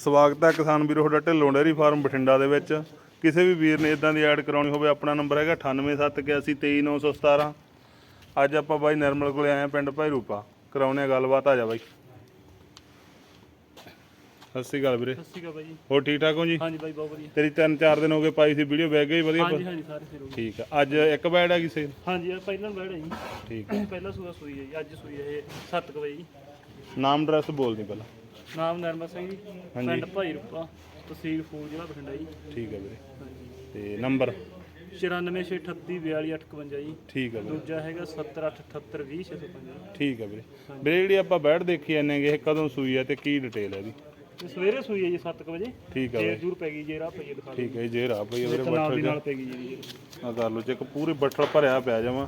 ਸਵਾਗਤ ਹੈ ਕਿਸਾਨ ਵੀਰੋ ਤੁਹਾਡਾ ਢਿੱਲੋਂ ਡੇਅਰੀ ਫਾਰਮ ਬਠਿੰਡਾ ਦੇ ਵਿੱਚ। ਕਿਸੇ ਵੀ ਵੀਰ ਨੇ ਇਦਾਂ ਦੀ ਐਡ ਕਰਾਉਣੀ ਹੋਵੇ ਆਪਣਾ ਨੰਬਰ ਹੈਗਾ 9871823917 ਅੱਜ ਆਪਾਂ ਬਾਈ ਨਰਮਲ ਕੋਲੇ ਆਏ ਆ ਪਿੰਡ ਭਾਈ ਰੂਪਾ। ਕਰਾਉਣੇ ਆ ਗੱਲਬਾਤ ਆ ਜਾ ਬਾਈ। ਸਤਿ ਸ਼੍ਰੀ ਅਕਾਲ ਵੀਰੇ। ਸਤਿ ਸ਼੍ਰੀ ਅਕਾਲ ਬਾਈ ਹੋਰ ਠੀਕ ਠਾਕ ਹੋ ਜੀ? ਹਾਂਜੀ ਬਾਈ ਬਹੁਤ ਵਧੀਆ। ਤੇਰੀ ਤਿੰਨ ਚਾਰ ਦਿਨ ਹੋ ਗਏ ਪਾਈ ਸੀ ਵੀਡੀਓ ਬਹਿ ਗਈ ਵਧੀਆ ਹਾਂਜੀ ਹਾਂਜੀ ਸਾਰੇ ਫਿਰ ਹੋ ਗਏ। ਠੀਕ ਆ। ਅੱਜ ਇੱਕ ਬੈਡ ਹੈਗੀ ਸੇਲ? ਹਾਂਜੀ ਇਹ ਪਹਿਲਾਂ ਬੈਠ ਹੈ ਜੀ। ਠੀਕ ਆ। ਪਹਿਲਾ ਸੂਆ ਸੂਈ ਹੈ ਜੀ ਅੱਜ ਸੂਈ ਹੈ ਇਹ 7 ਵਜੇ ਜੀ। ਨਾਮ ਐਡਰੈਸ ਬੋਲ ਦੀ ਪਹਿਲਾਂ। ਨਾਮ ਨਰਮਲ ਸਿੰਘ ਜੀ ਹਾਂਜੀ। ਪਿੰਡ ਭਾਈ ਰੁਪਾ ਤਹਿਸੀਲ ਫੂਲ ਜ਼ਿਲ੍ਹਾ ਬਠਿੰਡਾ ਜੀ। ਠੀਕ ਆ ਵੀਰੇ। ਤੇ ਨੰਬਰ? 9468422655 ਜੀ। ਠੀਕ ਵੀਰੇ। ਦੂਜਾ ਹੈਗਾ 7878200655 ਠੀਕ ਆ ਵੀਰੇ। ਵੀਰੇ ਜਿਹੜੀ ਆਪਾਂ ਬੈਡ ਦੇਖੀ ਜਾਂਦੇ ਹੈਗੇ ਇਹ ਕਦੋਂ ਸੂਈ ਆ ਤੇ ਕੀ ਡਿਟੇਲ ਹੈ ਇਹਦੀ ਸਵੇਰੇ ਸੂਈ ਹੈ ਜੀ 7 ਵਜੇ। ਠੀਕ ਆ ਜੇ ਵੀਰੇ। ਦੂਰ ਪੈ ਗਈ ਜੇ ਰਾਹ ਪਈ ਹੈ ਦਿਖਾ ਠੀਕ ਹੈ ਜੀ, ਰਾਹ ਪਈ ਵੀਰੇ ਦਿਓ ਨਾਲ ਦੀ ਬੱਠਲ ਨਾਲ ਪੈ ਗਈ ਜੀ। ਆ ਕਰ ਲਓ ਚੈੱਕ ਪੂਰੀ ਬੱਠਲ ਭਰਿਆ ਪਿਆ ਜਮਾ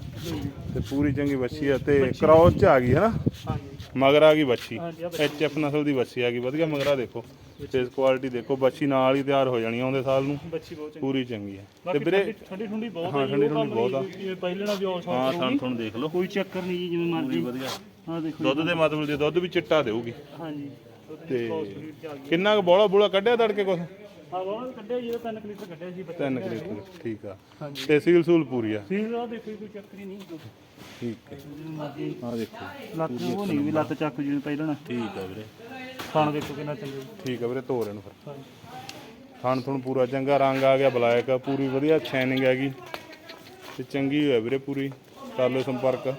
ਤੇ ਪੂਰੀ ਚੰਗੀ ਬੱਚੀ ਆ ਤੇ ਕ੍ਰੋਸ ਚ ਆ ਗਈ ਹੈ ਨਾ? ਹਾਂਜੀ। ਮਗਰ ਆ ਗਈ ਬੱਚੀ ਐਚ ਐਫ ਨਸਲ ਦੀ ਬੱਚੀ ਆ ਗਈ। ਵਧੀਆ ਮਗਰਾ ਦੇਖੋ। ਫੇਸ ਕੁਆਲਿਟੀ ਦੇਖੋ। ਬੱਚੀ ਨਾਲ ਹੀ ਤਿਆਰ ਹੋ ਜਾਣੀ ਆਉਂਦੇ ਸਾਲ ਨੂੰ। ਬੱਚੀ ਬਹੁਤ ਚੰਗੀ। ਪੂਰੀ ਚੰਗੀ ਹੈ ਤੇ ਵੀਰੇ ਠੰਡੀ- ਠੰਡੀ ਬਹੁਤ ਹਾਂ, ਜੀ, ਠੰਡੀ ਠੰਡੀ ਬਹੁਤ ਆ। ਪਹਿਲੇ ਨਾਲ ਵੀ ਔਲ ਹਾਂ ਥਣ ਥਣ ਦੇਖ ਲਓ। ਕੋਈ ਚੱਕਰ ਨਹੀਂ ਜੀ ਜਿਵੇਂ ਮਰਜ਼ੀ। ਵਧੀਆ। ਹਾਂ ਦੇਖੋ ਦੁੱਧ ਦੇ ਮਤਲਬ ਦੇ ਦੁੱਧ ਵੀ ਚਿੱਟਾ ਦੇਊਗੀ। ਹਾਂਜੀ। ਤੇ ਕਿੰਨਾ ਕੁ ਬੋਲਾ ਬੋਲਾ ਕੱਢਿਆ ਤੜਕੇ ਕੁਛ? ਹਾਂ ਉਹ ਕੱਢਿਆ ਜੀ 3 ਲੀਟਰ ਕੱਢਿਆ ਸੀ ਬੱਚਾ 3 ਕਿਲੋ ਠੀਕ ਆ। ਤੇ ਸੀਲ ਸੂਲ ਪੂਰੀ ਆ? ਸੀਲ ਦਾ ਦੇਖੋ ਜੀ, ਕੋਈ ਚੱਕਰ ਹੀ ਨਹੀਂ ਠੀਕ ਮਰਜ਼ੀ। ਆ ਦੇਖੋ। ਲੱਤ ਉਹ ਨਹੀਂ ਵੀ ਲੱਤ ਚੱਕ ਜਿਵੇਂ ਪਹਿਲਾਂ ਨਾ। ਠੀਕ ਆ ਵੀਰੇ। ਖਾਣ ਦੇਖੋ ਕਿੰਨਾ ਚੰਗਾ। ਠੀਕ ਆ ਵੀਰੇ ਧੋ ਰਹੇ ਨੂੰ ਫਿਰ। ਹਾਂਜੀ। ਥਣ ਥਣ ਪੂਰਾ ਚੰਗਾ ਰੰਗ ਆ ਗਿਆ ਬਲੈਕ ਆ ਪੂਰੀ ਵਧੀਆ ਸ਼ਾਈਨਿੰਗ ਹੈਗੀ। ਤੇ ਚੰਗੀ ਹੋਇਆ ਵੀਰੇ ਪੂਰੀ ਕਰ ਲਓ ਸੰਪਰਕ।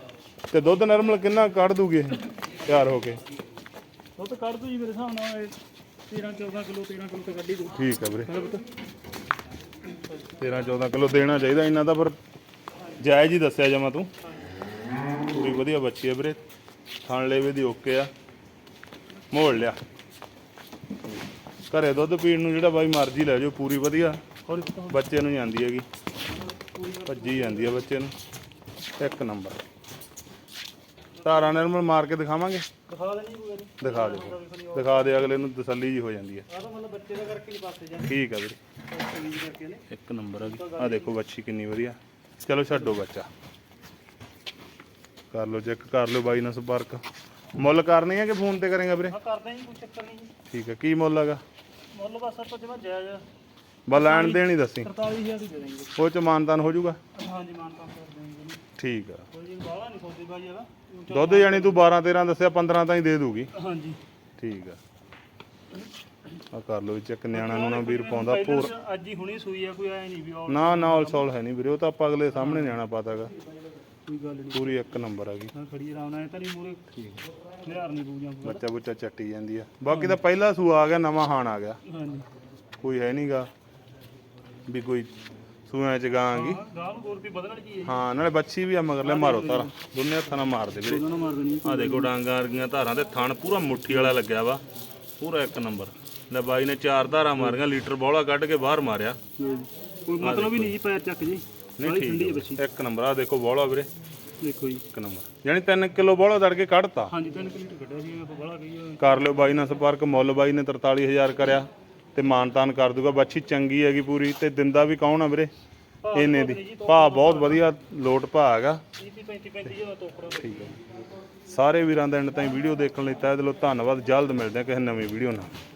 ਤੇ ਦੁੱਧ ਨਰਮਲ ਕਿੰਨਾ ਕੱਢ ਦੂਗੀ ਇਹ ਤਿਆਰ ਹੋ ਕੇ? ਉਹ ਤਾਂ ਕੱਢ ਦੋ ਜੀ ਮੇਰੇ ਹਿਸਾਬ ਨਾਲ 13 14 ਕਿਲੋ 13 ਕਿਲੋ ਤੇ ਕੱਢੀ ਦੋ ਠੀਕ ਆ ਵੀਰੇ। ਮਤਲਬ 13 14 ਕਿਲੋ ਦੇਣਾ ਚਾਹੀਦਾ ਇੰਨਾ ਤਾਂ ਫਿਰ ਜਾਇਜ਼ ਹੀ ਦੱਸਿਆ ਜਮਾ ਤੂੰ। ਪੂਰੀ ਵਧੀਆ ਬੱਚੀ ਆ ਵੀਰੇ। ਥਣ ਲੈਵੇ ਦੀ ਓਕੇ ਆ। ਮੋੜ ਲਿਆ। ਘਰੇ ਦੁੱਧ ਪੀਣ ਨੂੰ ਜਿਹੜਾ ਬਾਈ ਮਰਜ਼ੀ ਲੈ ਜਾਓ ਪੂਰੀ ਵਧੀਆ। ਤਾਂ ਬੱਚੇ ਨੂੰ ਜਾਂਦੀ ਹੈਗੀ। ਭੱਜੀ ਜਾਂਦੀ ਹੈ ਬੱਚੇ ਨੂੰ। ਇੱਕ ਨੰਬਰ। ਧਾਰਾ ਨਰਮਲ ਮਾਰ ਕੇ ਦਿਖਾਵਾਂਗੇ। ਦਿਖਾ ਦੇਣੀ ਕੋਈ ਗੱਲ ਦਿਖਾ ਦੇ ਦਿਖਾ ਦੇ ਅਗਲੇ ਨੂੰ ਤਸੱਲੀ ਜੀ ਹੋ ਜਾਂਦੀ ਹੈ। ਆ ਤਾਂ ਮਤਲਬ ਬੱਚੇ ਦਾ ਕਰਕੇ ਨਹੀਂ ਪਾਸੇ ਜਾਂ ਠੀਕ ਆ ਵੀਰੇ। ਤਮੀਜ਼ ਕਰਕੇ ਨੇ ਇੱਕ ਨੰਬਰ ਆ ਆ ਦੇਖੋ ਬੱਚੀ ਕਿੰਨੀ ਵਧੀਆ। ਚਲੋ ਛੱਡੋ ਬੱਚਾ। ਕਰ ਲਓ ਚੈੱਕ ਕਰ ਲਓ ਬਾਈ ਨਾਲ ਸੰਪਰਕ। ਮੁੱਲ ਕਰਨੀ ਹੈ ਕਿ ਫੋਨ ਤੇ ਕਰੇਗਾ ਵੀਰੇ? ਹਾਂ ਕਰਦੇ ਹਾਂ ਜੀ ਕੋਈ ਚੱਕਰ ਨਹੀਂ ਜੀ। ਠੀਕ ਹੈ ਕੀ ਮੁੱਲ ਹੈਗਾ? ਮੁੱਲ ਬਸ ਆਪਾਂ ਜਿਵੇਂ ਜਾਇਜ਼ ਬਸ ਲੈਣ ਦੇਣ ਹੀ ਦੱਸੀ। 43000 ਦੀ ਦੇ ਦੇਣਗੇ। ਉਹ ਚ ਮਾਨਤਾਨ ਹੋ ਜਾਊਗਾ? ਹਾਂਜੀ ਮਾਨ ਕੰਮ ਕਰ ਦੇਣਗੇ ਜੀ। ਠੀਕ ਆ। ਕੋਈ ਜੀ ਬਾਹਲਾ ਨਹੀਂ ਸੋਚਦੇ ਬਾਈ ਹੈਗਾ ਦੁੱਧ ਜਾਨੀ ਤੂੰ 12 13 ਦੱਸਿਆ 15 ਤਾਂ ਹੀ ਦੇ ਦੂਗੀ ਹਾਂਜੀ। ਠੀਕ ਆ। ਆ ਕਰ ਲਓ ਚੈੱਕ ਨਿਆਣਾ ਨੂੰ ਨਾ ਵੀਰ ਪਾਉਂਦਾ ਪੂਰ। ਅੱਜ ਹੀ ਹੁਣੀ ਸੂਈ ਆ ਕੋਈ ਐ ਨਹੀਂ ਵੀ ਨਾ ਨਾ ਔਲ ਸੌਲ ਹੈ ਨਹੀਂ ਵੀਰੇ ਉਹ ਤਾਂ ਆਪਾਂ ਅਗਲੇ ਸਾਹਮਣੇ ਨਿਆਣਾ ਪਾਤਾਗਾ। ਕੋਈ ਗੱਲ ਨਹੀਂ। ਪੂਰੀ ਇੱਕ ਨੰਬਰ ਹੈਗੀ ਹਾਂ ਖੜੀ ਆਰਾਮ ਨਾਲ ਇਹ ਤਾਂ ਨਹੀਂ ਮੂਰੇ ਠੀਕ ਨਿਹਾਰ ਨਹੀਂ ਪੂਜਾ ਬੱਚਾ ਬੁੱਚਾ ਚੱਟੀ ਜਾਂਦੀ ਆ। ਬਾਕੀ ਤਾਂ ਪਹਿਲਾ ਸੂ ਆ ਗਿਆ ਨਵਾਂ ਹਾਣ ਆ ਗਿਆ। ਹਾਂਜੀ। ਕੋਈ ਹੈ ਨਹੀਂਗਾ ਵੀ ਕੋਈ ਸੂਆਂ ਚ ਗਾਂਗੀ। ਬਦਲਣ ਕੀ ਹੈ ਹਾਂ ਨਾਲੇ ਬੱਚੀ ਵੀ ਆ ਮਗਰਲੇ ਮਾਰੋ ਤਾਰਾ। ਦੋਨੇ ਹੱਥਾਂ ਨਾਲ ਵੀਰੇ। ਨੂੰ ਮਾਰ ਦੇਣੀ ਆ ਦੇਖੋ ਡਾਂਗਾਂ ਵਰਗੀਆਂ ਧਾਰਾਂ ਤੇ ਥਣ ਪੂਰਾ ਮੁੱਠੀ ਵਾਲਾ ਲੱਗਿਆ ਵਾ। ਪੂਰਾ ਇੱਕ ਨੰਬਰ। ਲੈ ਬਾਈ ਨੇ ਚਾਰ ਧਾਰਾਂ ਮਾਰੀਆਂ ਲੀਟਰ ਬੋਲਾ ਕੱਢ ਕੇ ਬਾਹਰ ਮਾਰਿਆ। ਕੋਈ ਮਤਲਬ ਹੀ ਨਹੀਂ ਜੀ ਪੈਰ ਚੱਕ ਜੀ। ਨਹੀਂ ਠੰਡੀ ਹੈ ਬੱਚੀ। ਇੱਕ ਨੰਬਰ ਆ ਦੇਖੋ ਬੋਲਾ ਵੀਰੇ। ਦੇਖੋ ਜੀ। ਇੱਕ ਨੰਬਰ। ਯਾਨੀ 3 ਕਿਲੋ ਬੋਲਾ ਦੜ ਕੇ ਕੱਢਤਾ। ਹਾਂਜੀ 3 ਕਿਲੋਮੀਟਰ ਕੱਢਿਆ ਸੀ ਆਪਾਂ ਬੜਾ ਗਈ ਕਰ ਲਿਓ ਬਾਈ ਨਾਲ ਸੰਪਰਕ ਮੁੱਲ ਬਾਈ ਨੇ 43000 ਕਰਿਆ। ਤੇ ਮਾਨਤਾਨ ਕਰ ਦੂਗਾ। ਬੱਚੀ ਚੰਗੀ ਹੈਗੀ ਪੂਰੀ ਤੇ ਦਿੰਦਾ ਵੀ ਕੌਣ ਆ ਵੀਰੇ? ਇਹਨੇ ਦੀ। ਭਾ ਬਹੁਤ ਵਧੀਆ ਲੋਟ ਭਾ ਹੈਗਾ। 35 35 ਜਿਹਾ ਠੀਕ ਹੈ। ਸਾਰੇ ਵੀਰਾਂ ਦਾ ਐਂਡ ਤਾਈਂ ਵੀਡੀਓ ਦੇਖਣ ਲਈ ਤਹਿ ਦਿਲੋਂ ਧੰਨਵਾਦ। ਜਲਦ ਮਿਲਦੇ ਹਾਂ ਕਿਸੇ ਨਵੀਂ ਵੀਡੀਓ ਨਾਲ।